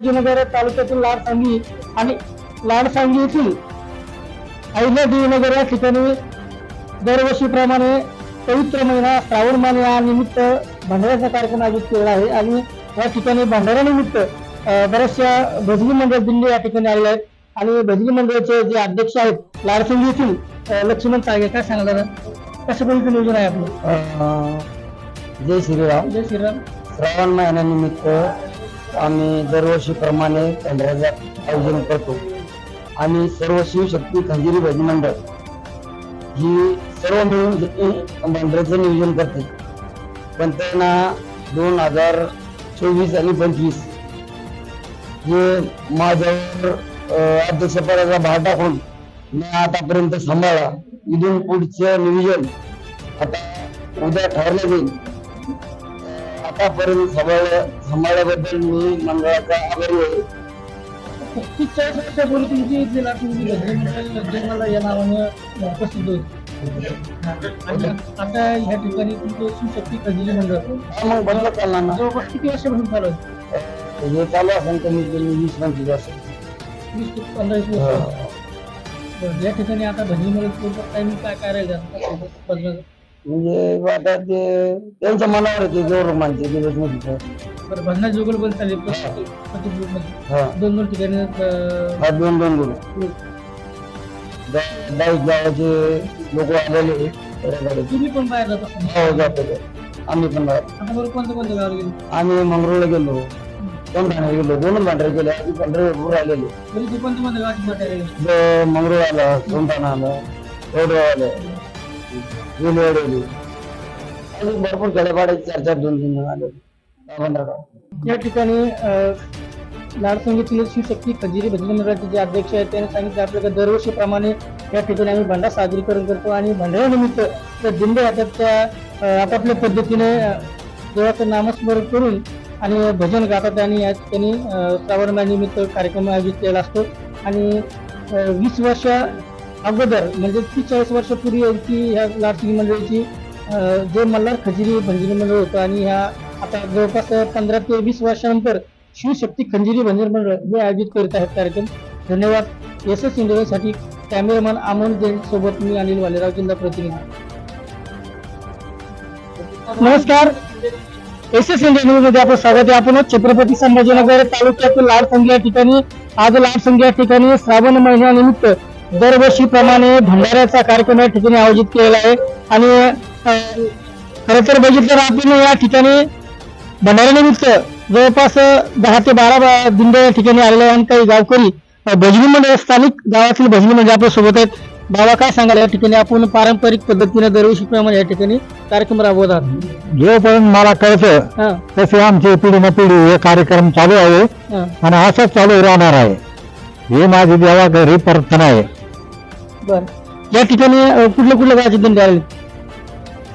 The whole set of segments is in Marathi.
नगर तालुक्यातील लाडसांगी आणि लाडसांगी येथील अहिल्यादेवी नगर या ठिकाणी दरवर्षीप्रमाणे पवित्र महिना श्रावण महिना या निमित्त भंडाऱ्याचा कार्यक्रम आयोजित केलेला आहे आणि या ठिकाणी भंडाऱ्यानिमित्त बऱ्याचशा भजनी मंडळ दिल्ली या ठिकाणी आलेले आहेत. आणि भजनी मंडळाचे जे अध्यक्ष आहेत लाडसंगी येथील लक्ष्मण सागे काय सांगणार कसं पद्धतीचं नियोजन आहे आपलं? जय श्रीराम. जय श्रीराम. श्रावण महिन्यानिमित्त आम्ही दरवर्षीप्रमाणे भंडाऱ्याचं आयोजन करतो. आणि सर्व शिवशक्ती खंजिरी भजनी मंडळ ही सर्व मिळून मंडळाचं नियोजन करते. पण त्यांना दोन हजार चोवीस आणि पंचवीस हे माझ्यावर अध्यक्षपदाचा भार टाकून मी आतापर्यंत सांभाळा इथून पुढचं नियोजन आता उद्या ठरलं जाईल. आतापर्यंत सांभाळ सांभाळल्याबद्दल मी मंडळाचा आभारी आहे. ती चाळीस वर्षापूर्वी तुमची इथली या नावानं प्रसिद्ध होती आणि आता ह्या ठिकाणी तुमचं मंडळ. मग बदलत चालणार ना. जवळपास किती वर्षापासून चालू आहे? हे चालू असेल कमीत कमी वीस पंचवीस वर्ष. वीस ते पंधरा वीस वर्ष बरं, या ठिकाणी आता भजनी मंडळ काय बदलाचं? म्हणजे आता ते त्यांच्या मनावर येते जोर मानते दिवसमध्ये बरं भजनाची जोगल प्रत्येक प्रत्येक ग्रुपमध्ये हा. दोन दोन ठिकाणी अं, हा दोन दोन गुरु group. बाईक गावाचे लोक आलेले. त्याच्याकडे. तुम्ही पण बाहेर जात? असाल हो जातो ते. आम्ही पण बाहेर. आता बरं कोणत्या कोणत्या गावाला गेले? आम्ही मंगरूळला गेलो. दोन भांडे गेलो. दोनच भांडे गेले आधी पंढरपूर आलेले. तरी ते कोणत्या कोणत्या गावाची गेले इथं मंगरूळ आलं सोमठाणा आलं रोडगाव आलं. वेलवाड आली आणि भरपूर खेडेपाड्याचे चार चार दोन तीन गाव. या ठिकाणी लाडसंगीतील शिवशक्ती खजिरी भजनी मंडळाचे जे अध्यक्ष आहेत त्यांनी सांगितलं आपल्याकडे दरवर्षीप्रमाणे या ठिकाणी आम्ही भंडारा साजरीकरण करतो आणि भंडाऱ्यानिमित्त त्या दिंड अं, आपापल्या पद्धतीने देवाचं नामस्मरण करून आणि भजन गातात आणि या ठिकाणी श्रावण महिन्यानिमित्त कार्यक्रम आयोजित केलेला असतो. आणि वीस वर्ष अगोदर म्हणजे ती चाळीस वर्षापूर्वी यांची ह्या लाडकी मंडळीची जो मल्हार खंजिरी भंजिरी मंडळ होतं आणि ह्या आता जवळपास पंधरा ते वीस वर्षानंतर शिवशक्ती खंजिरी भंजर मंडळ हे आयोजित करीत आहेत कार्यक्रम. धन्यवाद. एस एस इंडियासाठी कॅमेरामॅन अमोल जैन सोबत मी अनिल वालेराव जिल्हा प्रतिनिधी. नमस्कार. एस एस इंडिया न्यूजमध्ये आपलं स्वागत आहे. आपण छत्रपती संभाजीनगर तालुक्यातील संघ या ठिकाणी आज लाडसंगी या ठिकाणी श्रावण महिन्यानिमित्त दरवर्षीप्रमाणे भंडाऱ्याचा कार्यक्रम या ठिकाणी आयोजित केलेला आहे. आणि खरं तर बघितलं आपण या ठिकाणी भंडाऱ्यानिमित्त जवळपास दहा ते बारा दिंड या ठिकाणी आलेले आहे आणि काही गावकरी भजनी मंडळ स्थानिक गावातील भजनी मंडळ आपल्यासोबत आहेत. बाबा काय सांगाल? या ठिकाणी आपण पारंपरिक पद्धतीने दरवर्षीप्रमाणे या ठिकाणी कार्यक्रम राबवत आहात. जोपर्यंत मला कळतं तसे आमची पिढी न पिढी हे कार्यक्रम चालू आहे. आणि असंच चालू राहणार आहे. हे माझी देवा घरी प्रार्थना आहे. बर. या ठिकाणी अ, कुठल्या कुठल्या गावाचे दिंड आले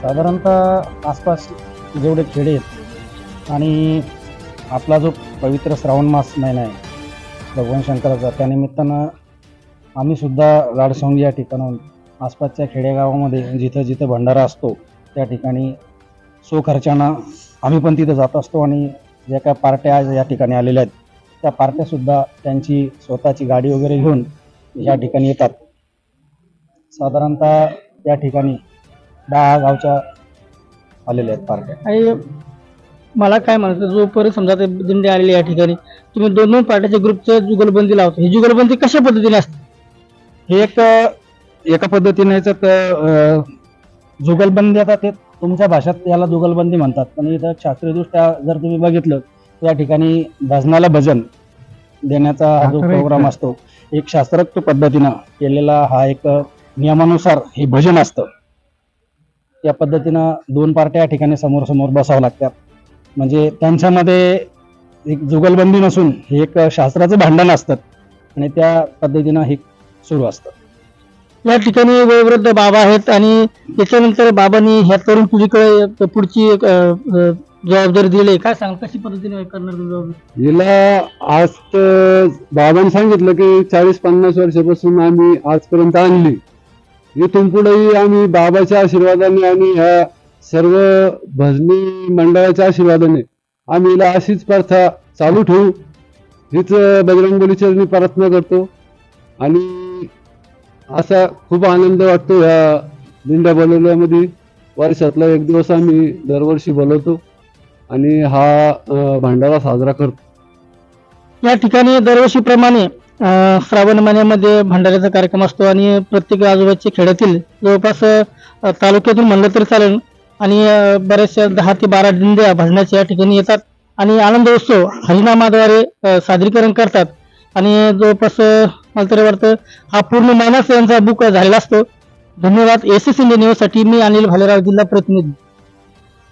साधारणतः आसपास जेवढे खेडे आहेत आणि आपला जो पवित्र श्रावण मास महिना आहे भगवान शंकराचा त्यानिमित्तानं आम्ही सुद्धा लाडसोंगी या ठिकाणाहून आसपासच्या खेडेगावामध्ये जिथं जिथं भंडारा असतो त्या ठिकाणी स्वखर्चानं आम्ही पण तिथं जात असतो आणि ज्या काय पार्ट्या आज या ठिकाणी आलेल्या आहेत त्या पार्ट्यासुद्धा त्यांची स्वतःची गाडी वगैरे घेऊन या ठिकाणी येतात. साधारणतः त्या ठिकाणी दहा गावच्या आलेल्या आहेत पार्ट्या. आणि मला काय म्हणायचं जोपर्यंत समजा ते दिंडे आलेले या ठिकाणी तुम्ही दोन दोन पार्ट्याच्या ग्रुपचं जुगलबंदी लावतो. ही जुगलबंदी कशा पद्धतीने असते? हे एक एका पद्धतीने जुगलबंदी आता ते तुमच्या भाषेत याला जुगलबंदी म्हणतात. पण इथं शास्त्रीयदृष्ट्या जर तुम्ही बघितलं तर या ठिकाणी भजनाला भजन देण्याचा हा जो. प्रोग्राम असतो एक शास्त्रोक्त पद्धतीनं केलेला हा एक नियमानुसार हे भजन असतं. या पद्धतीनं दोन पार्ट्या या ठिकाणी समोर समोर बसावं लागतात. म्हणजे त्यांच्यामध्ये एक जुगलबंदी नसून हे एक शास्त्राचं भांडण असतं आणि त्या पद्धतीनं हे सुरू असतं. या ठिकाणी वयोवृद्ध बाबा आहेत आणि त्याच्यानंतर बाबांनी ह्या तरुण पिढीकडे पुढची एक, जबाबदारी दिली. काय सांग कशी पद्धतीने करणार हिला आज बाबांनी सांगितलं की चाळीस पन्नास वर्षापासून आम्ही आजपर्यंत आणली. इथून पुढेही आम्ही बाबाच्या आशीर्वादाने आणि ह्या सर्व भजनी मंडळाच्या आशीर्वादाने आम्ही हिला अशीच प्रथा चालू ठेवू. हीच बजरंगबली मी प्रार्थना करतो. आणि असा खूप आनंद वाटतो ह्या दिंड्या बोलवल्यामध्ये. वर्षातला एक दिवस आम्ही दरवर्षी बोलवतो. आणि हा भांडारा साजरा करतो. या ठिकाणी दरवर्षीप्रमाणे श्रावण महिन्यामध्ये भंडाऱ्याचा कार्यक्रम असतो आणि प्रत्येक आजूबाजूच्या खेड्यातील जवळपास तालुक्यातून म्हणलं तरी चालेल. आणि बऱ्याचशा दहा ते बारा दिंड्या भजनाच्या या ठिकाणी येतात. आणि आनंद उत्सव हरिनामाद्वारे सादरीकरण करतात. आणि जवळपास मला तरी वाटतं हा पूर्ण महिनाच यांचा बुक झालेला असतो. धन्यवाद. एस एस इंडिया न्यूजसाठी मी अनिल भालेराव जिल्हा प्रतिनिधी.